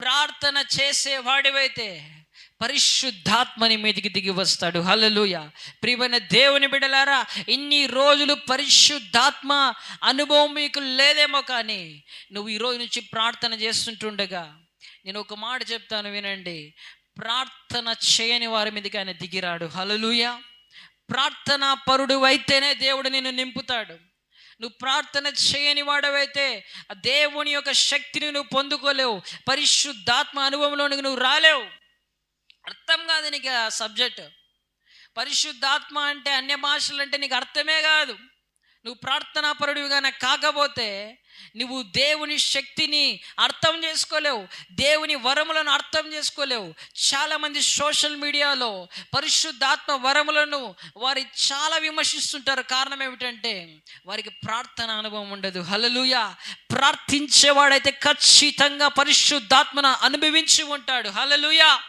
ప్రార్థన చేసే వాడివైతే పరిశుద్ధాత్మని మీదికి దిగి వస్తాడు. హలలుయ ప్రియమైన దేవుని బిడలారా ఇన్ని రోజులు పరిశుద్ధాత్మ అనుభవం మీకు లేదేమో కానీ నువ్వు ఈ రోజు నుంచి ప్రార్థన చేస్తుంటుండగా నేను ఒక మాట చెప్తాను వినండి. ప్రార్థన చేయని వారి మీదకి ఆయన దిగిరాడు. హలలుయ ప్రార్థన పరుడు అయితేనే దేవుడు నిన్ను నింపుతాడు. నువ్వు ప్రార్థన చేయని వాడవైతే ఆ దేవుని యొక్క శక్తిని నువ్వు పొందుకోలేవు. పరిశుద్ధాత్మ అనుభవంలోనికి నువ్వు రాలేవు. అర్థం కాదు నీకు ఆ సబ్జెక్ట్. పరిశుద్ధాత్మ అంటే అన్య భాషలు అంటే నీకు అర్థమే కాదు. నువ్వు ప్రార్థనాపరుడివిగా కాకపోతే నువ్వు దేవుని శక్తిని అర్థం చేసుకోలేవు దేవుని వరములను అర్థం చేసుకోలేవు. చాలామంది సోషల్ మీడియాలో పరిశుద్ధాత్మ వరములను వారి చాలా విమర్శిస్తుంటారు. కారణం ఏమిటంటే వారికి ప్రార్థన అనుభవం ఉండదు. హలలుయ ప్రార్థించేవాడైతే ఖచ్చితంగా పరిశుద్ధాత్మను అనుభవించి ఉంటాడు. హలలుయా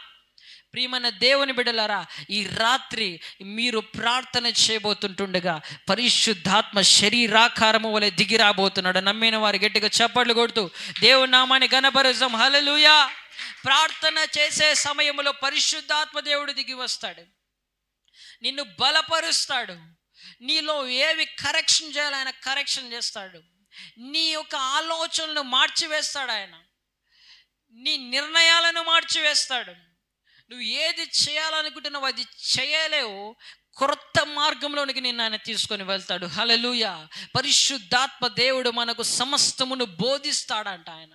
ప్రియమైన దేవుని బిడలరా ఈ రాత్రి మీరు ప్రార్థన చేయబోతుంటుండగా పరిశుద్ధాత్మ శరీరాకారము వలె దిగి రాబోతున్నాడు నమ్మిన వారి గట్టిగా చప్పట్లు కొడుతూ దేవుని నామాన్ని గణపరుజం హలలుయా ప్రార్థన చేసే సమయంలో పరిశుద్ధాత్మ దేవుడు దిగి వస్తాడు. నిన్ను బలపరుస్తాడు. నీలో ఏవి కరెక్షన్ చేయాలో ఆయన కరెక్షన్ చేస్తాడు. నీ యొక్క ఆలోచనలు మార్చివేస్తాడు ఆయన. నీ నిర్ణయాలను మార్చివేస్తాడు. నువ్వు ఏది చేయాలనుకుంటున్నావు అది చేయలేవు. క్రొత్త మార్గంలోనికి నిన్ను ఆయన తీసుకొని వెళ్తాడు. హలలుయ పరిశుద్ధాత్మ దేవుడు మనకు సమస్తమును బోధిస్తాడంట ఆయన.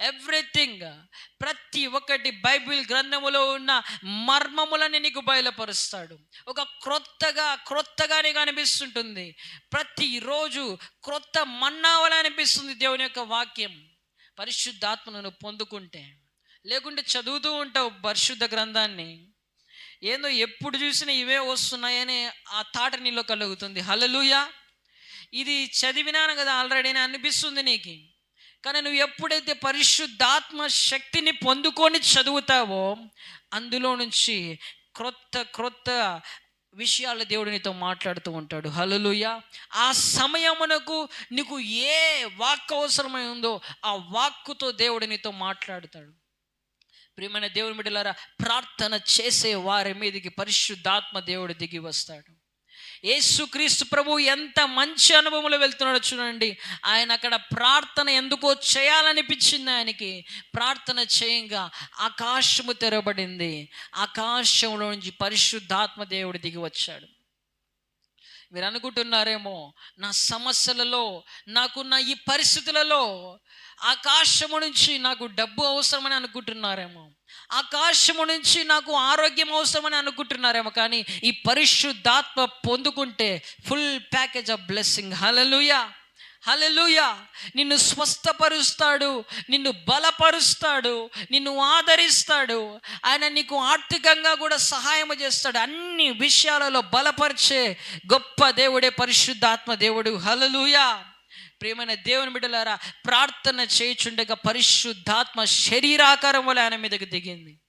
ఎవ్రీథింగ్ ప్రతి ఒక్కటి బైబిల్ గ్రంథములో ఉన్న మర్మములని నీకు బయలుపరుస్తాడు. ఒక క్రొత్తగా క్రొత్తగా నీకు అనిపిస్తుంటుంది ప్రతిరోజు క్రొత్త మన్నావలనిపిస్తుంది దేవుని యొక్క వాక్యం. పరిశుద్ధాత్మను పొందుకుంటే. లేకుంటే చదువుతూ ఉంటావు పరిశుద్ధ గ్రంథాన్ని. ఏందో ఎప్పుడు చూసినా ఇవే వస్తున్నాయని ఆ తాట నీలో కలుగుతుంది. హలలుయ ఇది చదివినాను కదా ఆల్రెడీ అని అనిపిస్తుంది నీకు. కానీ నువ్వు ఎప్పుడైతే పరిశుద్ధాత్మ శక్తిని పొందుకొని చదువుతావో అందులో నుంచి క్రొత్త క్రొత్త విషయాలు దేవుడు నీతో మాట్లాడుతూ ఉంటాడు. హలలుయ ఆ సమయమునకు నీకు ఏ వాక్ అవసరమై ఉందో ఆ వాక్కుతో దేవుడు నీతో మాట్లాడుతాడు. ప్రియమైన దేవుని బిడ్డలారా ప్రార్థన చేసే వారి మీదకి పరిశుద్ధాత్మ దేవుడు దిగి వస్తాడు. యేసుక్రీస్తు ప్రభు ఎంత మంచి అనుభవంలో వెళ్తున్నాడో చూడండి. ఆయన అక్కడ ప్రార్థన ఎందుకో చేయాలనిపించింది ఆయనకి. ప్రార్థన చేయంగా ఆకాశము తెరబడింది ఆకాశంలో నుంచి పరిశుద్ధాత్మ దేవుడు దిగి వచ్చాడు. మీరు అనుకుంటున్నారేమో నా సమస్యలలో నాకున్న ఈ పరిస్థితులలో ఆకాశము నుంచి నాకు డబ్బు అవసరమని అనుకుంటున్నారేమో ఆకాశము నుంచి నాకు ఆరోగ్యం అవసరమని అనుకుంటున్నారేమో కానీ ఈ పరిశుద్ధాత్మ పొందుకుంటే full package of blessing. Hallelujah hallelujah నిన్ను స్వస్థపరుస్తాడు నిన్ను బలపరుస్తాడు నిన్ను ఆదరిస్తాడు. ఆయన నీకు ఆర్థికంగా కూడా సహాయం చేస్తాడు. అన్ని విషయాలలో బలపరిచే గొప్ప దేవుడే పరిశుద్ధాత్మ దేవుడు. హలలుయ ప్రేమైన దేవుని బిడ్డలారా ప్రార్థన చేయుచుండగా పరిశుద్ధాత్మ శరీరాకారం వల్ల ఆయన మీదకి దిగింది.